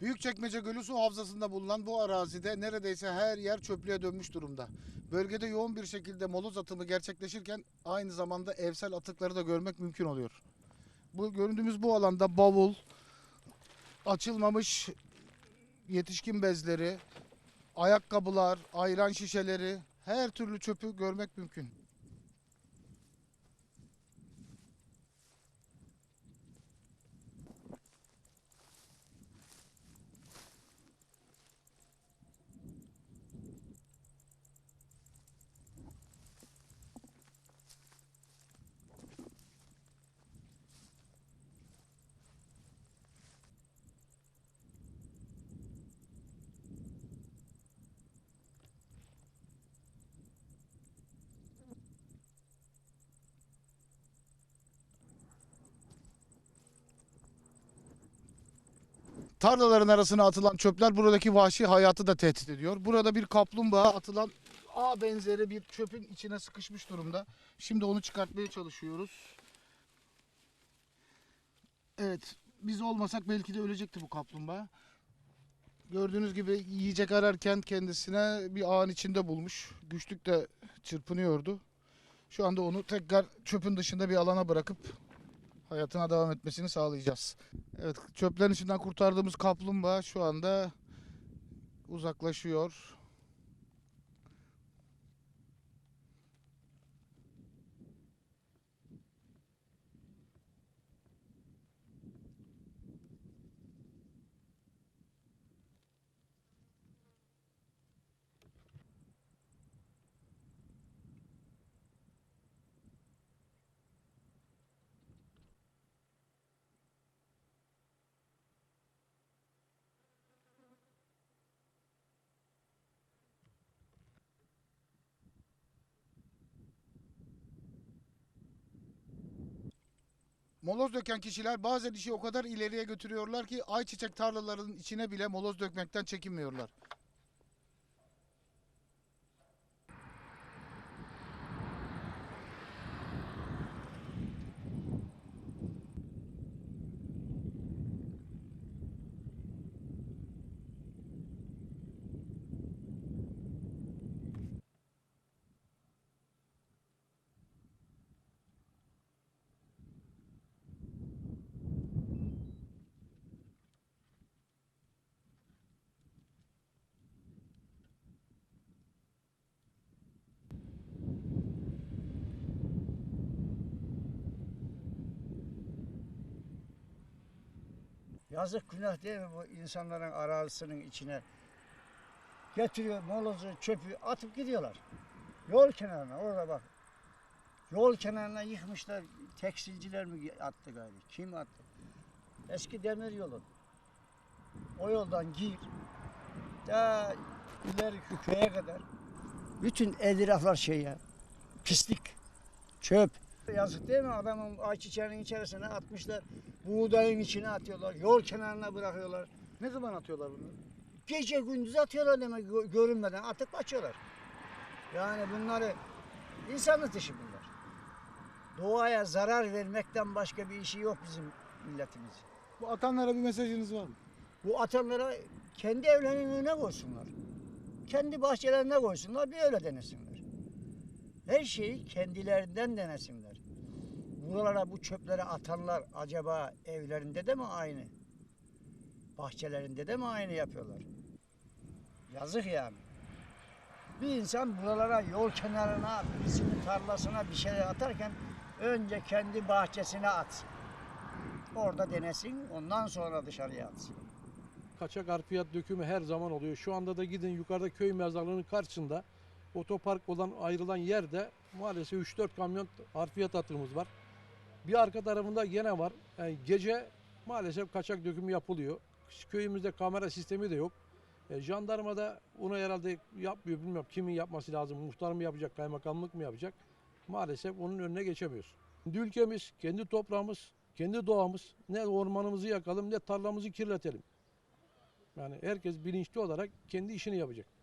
Büyükçekmece Gölü su havzasında bulunan bu arazide neredeyse her yer çöplüğe dönmüş durumda. Bölgede yoğun bir şekilde moloz atımı gerçekleşirken aynı zamanda evsel atıkları da görmek mümkün oluyor. Bu göründüğümüz bu alanda bavul, açılmamış yetişkin bezleri, ayakkabılar, ayran şişeleri, her türlü çöpü görmek mümkün. Tarlaların arasına atılan çöpler buradaki vahşi hayatı da tehdit ediyor. Burada bir kaplumbağa atılan A benzeri bir çöpün içine sıkışmış durumda. Şimdi onu çıkartmaya çalışıyoruz. Evet, biz olmasak belki de ölecekti bu kaplumbağa. Gördüğünüz gibi yiyecek ararken kendisine bir ağın içinde bulmuş. Güçlük çırpınıyordu. Şu anda onu tekrar çöpün dışında bir alana bırakıp hayatına devam etmesini sağlayacağız. Evet, çöplerin içinden kurtardığımız kaplumbağa şu anda uzaklaşıyor. Moloz döken kişiler bazen işi o kadar ileriye götürüyorlar ki ayçiçek tarlalarının içine bile moloz dökmekten çekinmiyorlar. Yazık günah değil mi bu insanların arazisinin içine getiriyor molozu, çöpü atıp gidiyorlar. Yol kenarına orada bak. Yol kenarına yıkmışlar. Tekstilciler mi attı galiba? Kim attı? Eski demir yolu. O yoldan gir. Daha ileriki köye kadar. Bütün etraflar şey ya. Pislik. Çöp. Yazık değil mi adamın ayçiçeğinin içerisine atmışlar. Buğdayın içine atıyorlar. Yol kenarına bırakıyorlar. Ne zaman atıyorlar bunu? Gece gündüz atıyorlar demek gö- görünmeden atıp kaçıyorlar. Yani bunları insanlık dışı bunlar. Doğaya zarar vermekten başka bir işi yok bizim milletimizin. Bu atanlara bir mesajınız var mı? Bu atanlara kendi evlerinin önüne koysunlar. Kendi bahçelerine koysunlar bir öyle denesinler. Her şeyi kendilerinden denesinler. Buralara bu çöpleri atanlar acaba evlerinde de mi aynı? Bahçelerinde de mi aynı yapıyorlar? Yazık yani. Bir insan buralara yol kenarına, birisinin tarlasına bir şeyler atarken önce kendi bahçesine atsın. Orada denesin, ondan sonra dışarıya atsın. kaçak harfiyat dökümü her zaman oluyor. Şu anda da gidin yukarıda köy mezarlığının karşısında otopark olan ayrılan yerde maalesef 3-4 kamyon harfiyat atığımız var. Bir arka tarafında gene var. Yani gece maalesef kaçak dökümü yapılıyor. Köyümüzde kamera sistemi de yok. E, jandarma da bunu herhalde yapmıyor. Bilmiyorum kimin yapması lazım. Muhtar mı yapacak, kaymakamlık mı yapacak? Maalesef onun önüne geçemiyoruz. Kendi ülkemiz, kendi toprağımız, kendi doğamız. Ne ormanımızı yakalım ne tarlamızı kirletelim. Yani herkes bilinçli olarak kendi işini yapacak.